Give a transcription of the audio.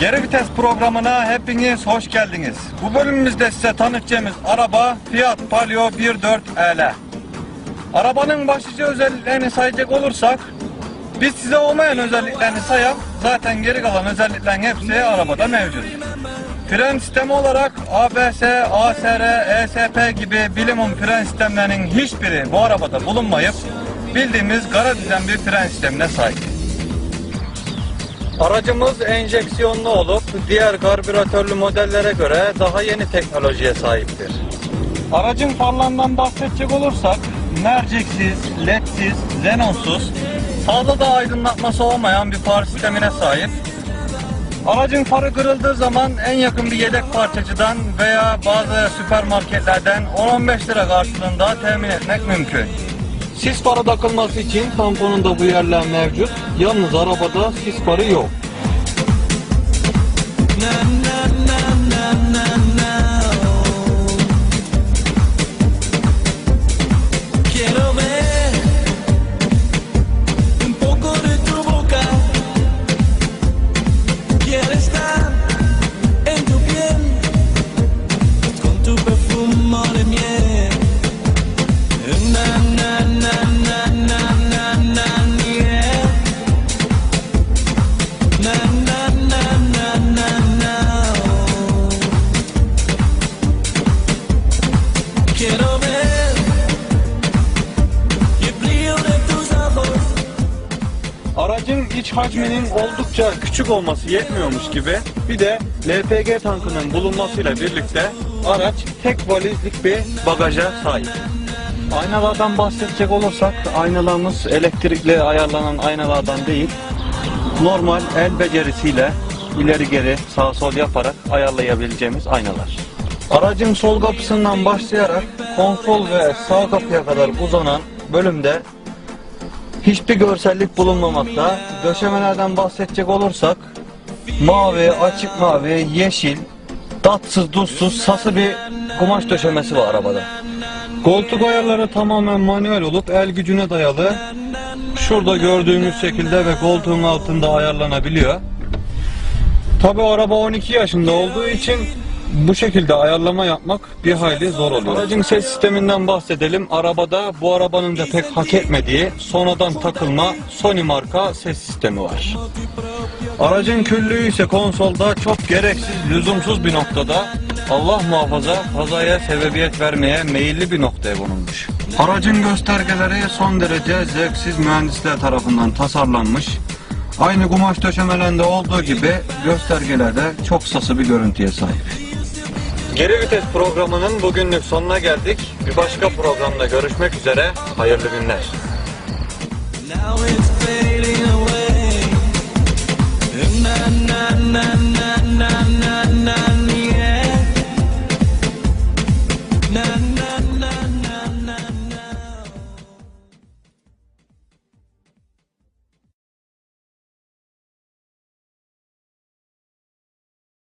Geri vites programına hepiniz hoş geldiniz. Bu bölümümüzde size tanıtacağımız araba Fiat Palio 1.4 EL. Arabanın başlıca özelliklerini sayacak olursak biz size olmayan özelliklerini sayalım. Zaten geri kalan özelliklerin hepsi arabada mevcut. Fren sistemi olarak ABS, ASR, ESP gibi bilimum fren sistemlerinin hiçbiri bu arabada bulunmayıp bildiğimiz gara düzen bir fren sistemine sahip. Aracımız enjeksiyonlu olup diğer karbüratörlü modellere göre daha yeni teknolojiye sahiptir. Aracın farlarından bahsedecek olursak merceksiz, ledsiz, xenonsuz, fazla da aydınlatması olmayan bir far sistemine sahip. Aracın farı kırıldığı zaman en yakın bir yedek parçacıdan veya bazı süpermarketlerden 10-15 lira karşılığında temin etmek mümkün. Sis farı takılması için tamponunda bu yerler mevcut. Yalnız arabada sis farı yok. Aracın iç hacminin oldukça küçük olması yetmiyormuş gibi bir de LPG tankının bulunmasıyla birlikte araç tek valizlik bir bagaja sahip. Aynalardan bahsedecek olursak aynalarımız elektrikle ayarlanan aynalardan değil normal el becerisiyle ileri geri sağ sol yaparak ayarlayabileceğimiz aynalar. Aracın sol kapısından başlayarak konsol ve sağ kapıya kadar uzanan bölümde hiçbir görsellik bulunmamakta. Döşemelerden bahsedecek olursak mavi, açık mavi, yeşil, tatsız, tuzsuz, sası bir kumaş döşemesi var arabada. Koltuk ayarları tamamen manuel olup el gücüne dayalı. Şurada gördüğünüz şekilde ve koltuğun altında ayarlanabiliyor. Tabi araba 12 yaşında olduğu için bu şekilde ayarlama yapmak bir hayli zor oluyor. Aracın ses sisteminden bahsedelim. Arabada bu arabanın da pek hak etmediği sonradan takılma Sony marka ses sistemi var. Aracın küllüğü ise konsolda çok gereksiz, lüzumsuz bir noktada Allah muhafaza kazaya sebebiyet vermeye meyilli bir noktaya konulmuş. Aracın göstergeleri son derece zevksiz mühendisler tarafından tasarlanmış. Aynı kumaş döşemelerinde olduğu gibi göstergelerde çok sası bir görüntüye sahip. Geri vites programının bugünlük sonuna geldik. Bir başka programda görüşmek üzere. Hayırlı günler.